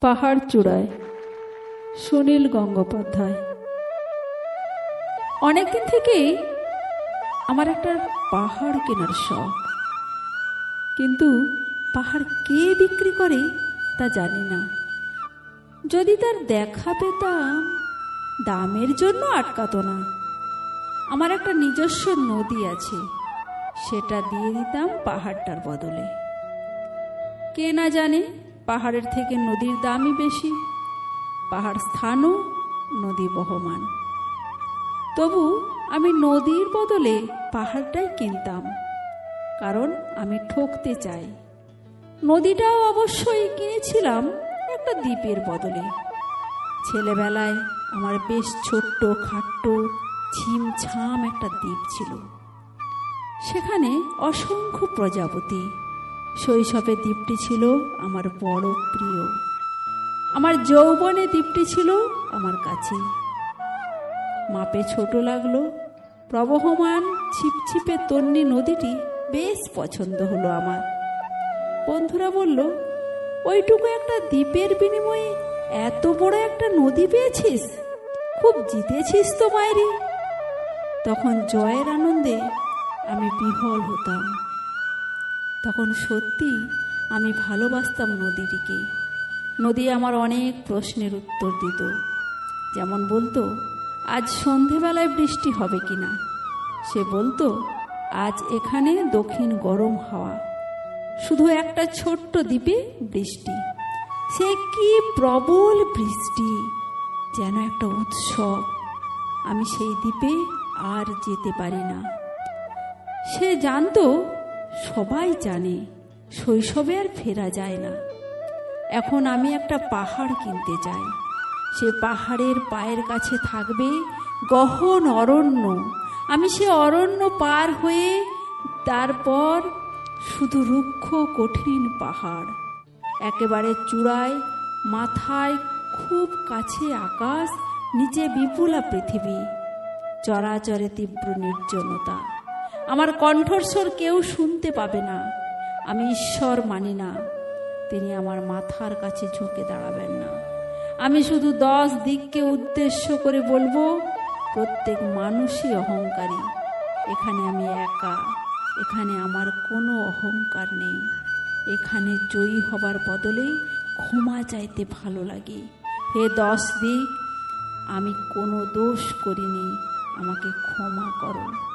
পাহাড় চূড়ায়। সুনীল গঙ্গোপাধ্যায়। অনেকদিন থেকেই আমার একটা পাহাড় কেনার শখ। কিন্তু পাহাড় কে বিক্রি করে তা জানি না। যদি তার দেখা পেতাম, দামের জন্য আটকাতো না। আমার একটা নিজস্ব নদী আছে, সেটা দিয়ে দিতাম পাহাড়টার বদলে। কে না জানে পাহাড়ের থেকে নদীর দামই বেশি, পাহাড় স্থানও নদী বহমান। তবু আমি নদীর বদলে পাহাড়টাই কিনতাম, কারণ আমি ঠকতে চাই। নদীটাও অবশ্যই কিনেছিলাম একটা দ্বীপের বদলে। ছেলেবেলায় আমার বেশ ছোট্ট খাট্ট ছিমছাম একটা দ্বীপ ছিল। সেখানে অসংখ্য প্রজাপতি শৈশবে দ্বীপটি ছিল আমার বড় প্রিয়। আমার যৌবনে দ্বীপটি ছিল আমার কাছে। মাপে ছোট লাগল, প্রবহমান ছিপছিপে তন্নি নদীটি বেশ পছন্দ হলো আমার। বন্ধুরা বলল, ওইটুকু একটা দ্বীপের বিনিময়ে এত বড় একটা নদী পেয়েছিস? খুব জিতেছিস তো মায়েরি তখন জয়ের আনন্দে আমি বিহল হতাম। তখন সত্যি আমি ভালোবাসতাম নদীটিকে। নদী আমার অনেক প্রশ্নের উত্তর দিত। যেমন বলতো, আজ সন্ধেবেলায় বৃষ্টি হবে কি না সে বলতো, আজ এখানে দক্ষিণ গরম হাওয়া। শুধু একটা ছোট্ট দ্বীপে বৃষ্টি। সে কি প্রবল বৃষ্টি, যেন একটা উৎসব। আমি সেই দ্বীপে আর যেতে পারি না। সে জানতো সবাই জানে শৈশবে আর ফেরা যায় না। এখন আমি একটা পাহাড় কিনতে চাই। সে পাহাড়ের পায়ের কাছে থাকবে গহন অরণ্য। আমি সে অরণ্য পার হয়ে তারপর শুধু রুক্ষ কঠিন পাহাড়। একেবারে চূড়ায়, মাথায় খুব কাছে আকাশ, নিচে বিপুলা পৃথিবী। চরাচরে তীব্র নির্জনতা। আমার কণ্ঠস্বর কেউ শুনতে পাবে না। আমি ঈশ্বর মানি না। তিনি আমার মাথার কাছে ঝুঁকে দাঁড়াবেন না। আমি শুধু দশ দিককে উদ্দেশ্য করে বলব, প্রত্যেক মানুষই অহংকারী। এখানে আমি একা। এখানে আমার কোনো অহংকার নেই। এখানে জয়ী হবার বদলে ক্ষমা চাইতে ভালো লাগে। হে দশ দিক, আমি কোনো দোষ করিনি। আমাকে ক্ষমা করো।